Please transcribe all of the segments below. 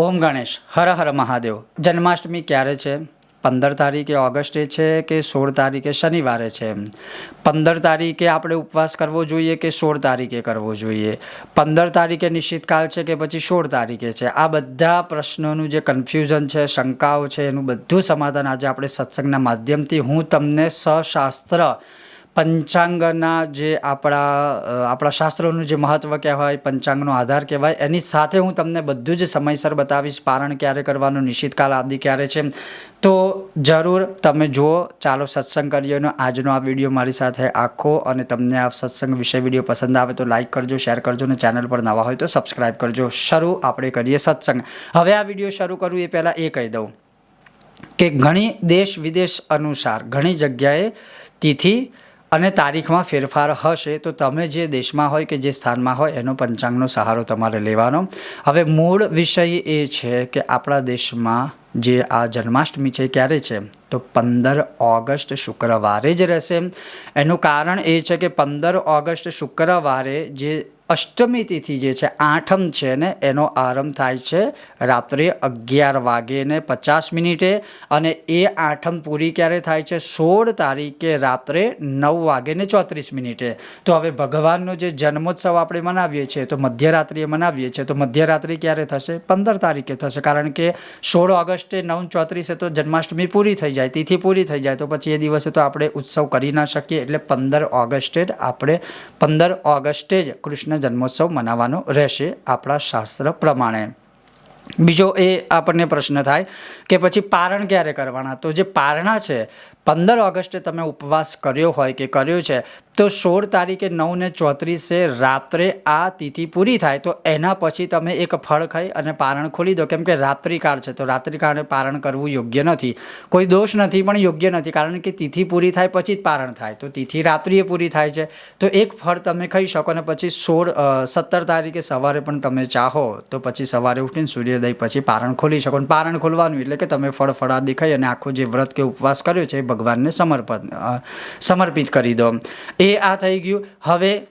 ઓમ ગણેશ, હર હર મહાદેવ. જન્માષ્ટમી ક્યારે છે? પંદર તારીખે ઓગસ્ટે છે કે સોળ તારીખે શનિવારે છે? પંદર તારીખે આપણે ઉપવાસ કરવો જોઈએ કે સોળ તારીખે કરવો જોઈએ? પંદર તારીખે નિશ્ચિતકાલ છે કે પછી સોળ તારીખે છે? આ બધા પ્રશ્નોનું જે કન્ફ્યુઝન છે, શંકાઓ છે, એનું બધું સમાધાન આજે આપણે સત્સંગના માધ્યમથી હું તમને સશાસ્ત્ર પંચાંગના જે આપણા આપણા શાસ્ત્રોનું જે મહત્ત્વ કહેવાય, પંચાંગનો આધાર કહેવાય, એની સાથે હું તમને બધું જ સમયસર બતાવીશ, પારણ ક્યારે કરવાનું નિશ્ચિતકાલ આદિ ક્યારે છે. તો જરૂર તમે જુઓ, ચાલો સત્સંગ કરીએ અને આજનો આ વીડિયો મારી સાથે આખો અને તમને આ સત્સંગ વિશે વીડિયો પસંદ આવે તો લાઈક કરજો, શેર કરજો અને ચેનલ પર નવા હોય તો સબસ્ક્રાઈબ કરજો. શરૂ આપણે કરીએ સત્સંગ. હવે આ વીડિયો શરૂ કરું, એ પહેલાં એ કહી દઉં કે ઘણી દેશ વિદેશ અનુસાર, ઘણી જગ્યાએ તિથિ અને તારીખમાં ફેરફાર હશે તો તમે જે દેશમાં હોય કે જે સ્થાનમાં હોય એનો પંચાંગનો સહારો તમારે લેવાનો. હવે મૂળ વિષય એ છે કે આપણા દેશમાં જે આ જન્માષ્ટમી છે ક્યારે છે? તો પંદર ઓગસ્ટ શુક્રવારે જ રહેશે. એનું કારણ એ છે કે પંદર ઓગસ્ટ શુક્રવારે જે અષ્ટમી તિથિ જે છે, આઠમ છે ને, એનો આરંભ થાય છે રાત્રે અગિયાર વાગે ને પચાસ મિનિટે અને એ આઠમ પૂરી ક્યારે થાય છે? સોળ તારીખે રાત્રે નવ વાગે ને ચોત્રીસ મિનિટે. તો હવે ભગવાનનો જે જન્મોત્સવ આપણે મનાવીએ છીએ, તો મધ્યરાત્રિએ મનાવીએ છીએ, તો મધ્યરાત્રિ ક્યારે થશે? પંદર તારીખે થશે. કારણ કે સોળ ઓગસ્ટે નવ ચોત્રીસે તો જન્માષ્ટમી પૂરી થઈ જાય, તિથિ પૂરી થઈ જાય, તો પછી એ દિવસે તો આપણે ઉત્સવ કરી ના શકીએ. એટલે પંદર ઓગસ્ટે જ આપણે, પંદર ઓગસ્ટે જ કૃષ્ણ જન્મોત્સવ મનાવવાનો રહેશે આપણા શાસ્ત્ર પ્રમાણે. બીજો એ આપણને પ્રશ્ન થાય કે પછી પારણ ક્યારે કરવાના? તો જે પારણા છે પંદર ઓગસ્ટે તમે ઉપવાસ કર્યો હોય કે કર્યો છે, તો સોળ તારીખે નવ ને ચોત્રીસે રાત્રે આ તિથિ પૂરી થાય, તો એના પછી તમે એક ફળ ખાઈ અને પારણ ખોલી દો. કેમ કે રાત્રિકાળ છે, તો રાત્રિકાળે પારણ કરવું યોગ્ય નથી. કોઈ દોષ નથી, પણ યોગ્ય નથી, કારણ કે તિથિ પૂરી થાય પછી જ પારણ થાય. તો તિથિ રાત્રિએ પૂરી થાય છે. તો એક ફળ તમે ખાઈ શકો અને પછી સોળ સત્તર તારીખે સવારે પણ તમે ચાહો, તો પછી સવારે ઉઠીને સૂર્યોદય પછી પારણ ખોલી શકો. અને પારણ ખોલવાનું એટલે કે તમે ફળ ફળાદી ખાઈ અને આખો જે વ્રત કે ઉપવાસ કર્યો છે એ ભગવાનને સમર્પણ સમર્પિત કરી દો. એ આ થઈ ગયું. હવે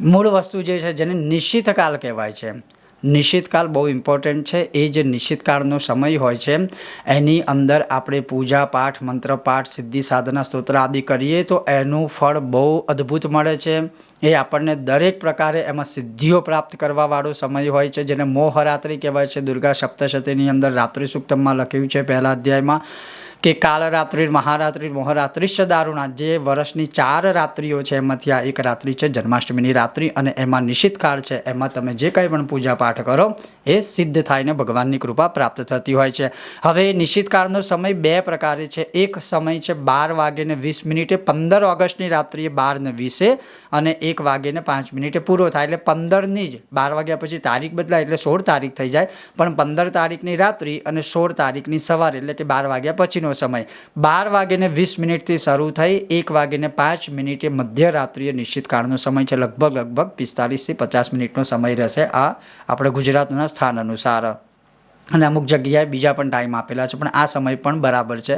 મૂળ વસ્તુ જે છે જેને નિશ્ચિત કાલ કહેવાય છે. નિશ્ચિતકાળ બહુ ઇમ્પોર્ટન્ટ છે. એ જે નિશ્ચિતકાળનો સમય હોય છે, એની અંદર આપણે પૂજા પાઠ, મંત્ર પાઠ, સિદ્ધિ સાધના, સ્તોત્ર આદિ કરીએ તો એનું ફળ બહુ અદ્ભુત મળે છે. એ આપણને દરેક પ્રકારે એમાં સિદ્ધિઓ પ્રાપ્ત કરવાવાળો સમય હોય છે, જેને મોહરાત્રિ કહેવાય છે. દુર્ગા સપ્તશતીની અંદર રાત્રિ સૂક્તમમાં લખ્યું છે પહેલા અધ્યાયમાં કે કાલરાત્રિ, મહારાત્રિ મોહરાત્રિશ્ચ દારૂણા જે વર્ષની ચાર રાત્રિઓ છે, એમાંથી આ એક રાત્રિ છે જન્માષ્ટમીની રાત્રિ અને એમાં નિશ્ચિત કાળ છે. એમાં તમે જે કંઈ પણ પૂજા પાઠ કરો, એ સિદ્ધ થાય ને ભગવાનની કૃપા પ્રાપ્ત થતી હોય છે. હવે નિશ્ચિત કાળનો સમય બે પ્રકારે છે. એક સમય છે બાર વાગે ને વીસ મિનિટે પંદર ઓગસ્ટની રાત્રિએ બાર ને વીસે અને એક વાગે ને પાંચ મિનિટે પૂરો થાય એટલે પંદરની જ, બાર વાગ્યા પછી તારીખ બદલાય એટલે સોળ તારીખ થઈ જાય. પણ પંદર તારીખની રાત્રિ અને સોળ તારીખની સવારે એટલે કે બાર વાગ્યા પછીનો સમય. બાર વાગ્યાને વીસ મિનિટથી શરૂ થઈ, એક વાગ્યાને પાંચ મિનિટે મધ્યરાત્રિએ નિશ્ચિત કાળનો સમય છે. લગભગ લગભગ પિસ્તાલીસથી પચાસ મિનિટનો સમય રહેશે આ આપણે ગુજરાતના સ્થાન અનુસાર. અને અમુક જગ્યાએ બીજા પણ ટાઈમ આપેલા છે, પણ આ સમય પણ બરાબર છે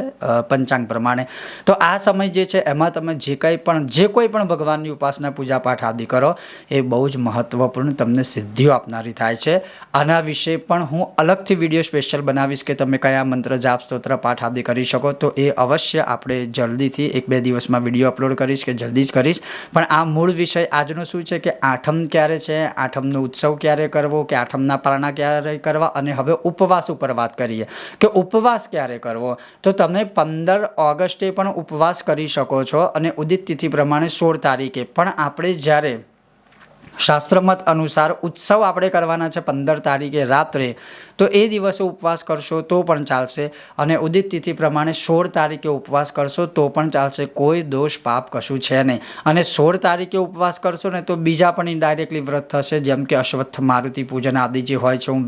પંચાંગ પ્રમાણે. તો આ સમય જે છે, એમાં તમે જે કંઈ પણ, જે કોઈ પણ ભગવાનની ઉપાસના પૂજા પાઠ આદિ કરો, એ બહુ જ મહત્ત્વપૂર્ણ તમને સિદ્ધિઓ આપનારી થાય છે. આના વિશે પણ હું અલગથી વીડિયો સ્પેશિયલ બનાવીશ કે તમે કયા મંત્ર, જાપ, સ્તોત્ર, પાઠ આદિ કરી શકો, તો એ અવશ્ય આપણે જલ્દીથી એક બે દિવસમાં વીડિયો અપલોડ કરીશ કે જલ્દી જ કરીશ. પણ આ મૂળ વિષય આજનો શું છે કે આઠમ ક્યારે છે, આઠમનો ઉત્સવ ક્યારે કરવો, કે આઠમના પારણા ક્યારે કરવા, અને હવે ઉપવાસ ઉપર વાત કરીએ કે ઉપવાસ ક્યારે કરવો? તો તમે પંદર ઓગસ્ટે પણ ઉપવાસ કરી શકો છો અને ઉદિત તિથિ પ્રમાણે સોળ તારીખે. પણ આપણે જ્યારે શાસ્ત્રમત અનુસાર ઉત્સવ આપણે કરવાના છે પંદર તારીખે રાત્રે. તો એ દિવસે ઉપવાસ કરશો તો પણ ચાલશે અને ઉદિત તિથિ પ્રમાણે સોળ તારીખે ઉપવાસ કરશો તો પણ ચાલશે. કોઈ દોષ પાપ કશું છે નહીં. અને સોળ તારીખે ઉપવાસ કરશો ને તો બીજા પણ ઇન્ડાયરેક્ટલી વ્રત થશે. જેમ કે અશ્વત્થ મારુતિ પૂજન આદિ જે હોય છે, હું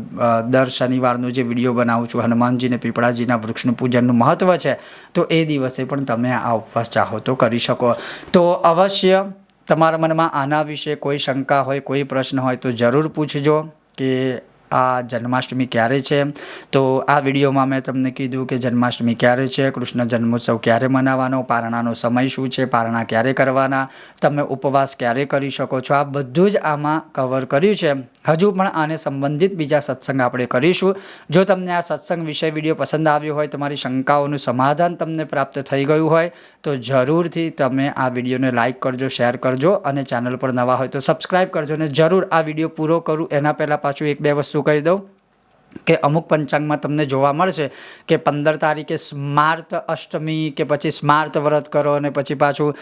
દર શનિવારનો જે વીડિયો બનાવું છું હનુમાનજી ને પીપળાજીના વૃક્ષનું પૂજનનું મહત્ત્વ છે, તો એ દિવસે પણ તમે આ ઉપવાસ ચાહો તો કરી શકો. તો અવશ્ય તમારા મનમાં આના વિશે કોઈ શંકા હોય કોઈ પ્રશ્ન હોય તો જરૂર પૂછજો કે આ જન્માષ્ટમી ક્યારે છે? તો આ વિડીયોમાં મેં તમને કીધું કે જન્માષ્ટમી ક્યારે છે, કૃષ્ણ જન્મોત્સવ ક્યારે મનાવવાનો, પારણાનો સમય શું છે, પારણા ક્યારે કરવાના, તમે ઉપવાસ ક્યારે કરી શકો છો? આ બધું જ આમાં કવર કર્યું છે. હજુ પણ આને સંબંધિત બીજા સત્સંગ આપણે કરીશું. જો તમને આ સત્સંગ વિષય વીડિયો પસંદ આવ્યો હોય, તમારી શંકાઓનું સમાધાન તમને પ્રાપ્ત થઈ ગયું હોય, તો જરૂરથી તમે આ વિડીયોને લાઇક કરજો, શેર કરજો અને ચેનલ પર નવા હોય તો સબસ્ક્રાઈબ કરજો અને જરૂર આ વીડિયો પૂરો કરું. એના પહેલાં પાછું એક બે વસ્તુ કહી દઉં? કે અમુક પંચાંગમાં તમને જોવા મળશે કે પંદર તારીખે સ્માર્ત અષ્ટમી કે પછી સ્માર્ત વ્રત કરો અને પછી પાછું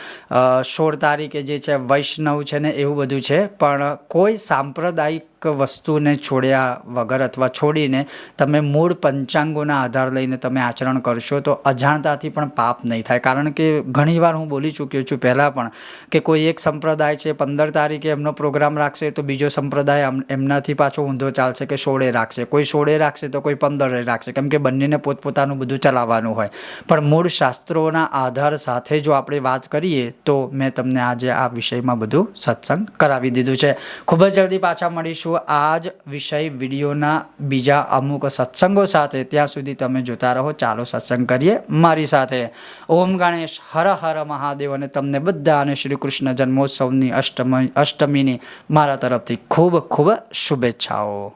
સોળ તારીખે જે છે વૈષ્ણવ છે ને એવું બધું છે. પણ કોઈ સાંપ્રદાયિક વસ્તુને છોડ્યા વગર અથવા છોડીને તમે મૂળ પંચાંગોના આધાર લઈને તમે આચરણ કરશો, તો અજાણતાથી પણ પાપ નહીં થાય. કારણ કે ઘણીવાર હું બોલી ચૂક્યો છું પહેલાં પણ કે કોઈ એક સંપ્રદાય છે, પંદર તારીખે એમનો પ્રોગ્રામ રાખશે, તો બીજો સંપ્રદાય એમનાથી પાછો ઊંધો ચાલશે કે સોળે રાખશે. કોઈ સોળે રાખશે, તો કોઈ પંદરે રાખશે. કેમ કે બંનેને પોતપોતાનું બધું ચલાવવાનું હોય. પણ મૂળ શાસ્ત્રોના આધાર સાથે જો આપણે વાત કરીએ, તો મેં તમને આજે આ વિષયમાં બધું સત્સંગ કરાવી દીધું છે. ખૂબ જ જલ્દી પાછા મળીશું આ જ વિષય વિડીયોના બીજા અમુક સત્સંગો સાથે ત્યાં સુધી તમે જોતા રહો. ચાલો સત્સંગ કરીએ મારી સાથે. ઓમ ગણેશ, હર હર મહાદેવ અને તમને બધાને શ્રી કૃષ્ણ જન્મોત્સવની અષ્ટમી અષ્ટમીની મારા તરફથી ખૂબ ખૂબ શુભેચ્છાઓ.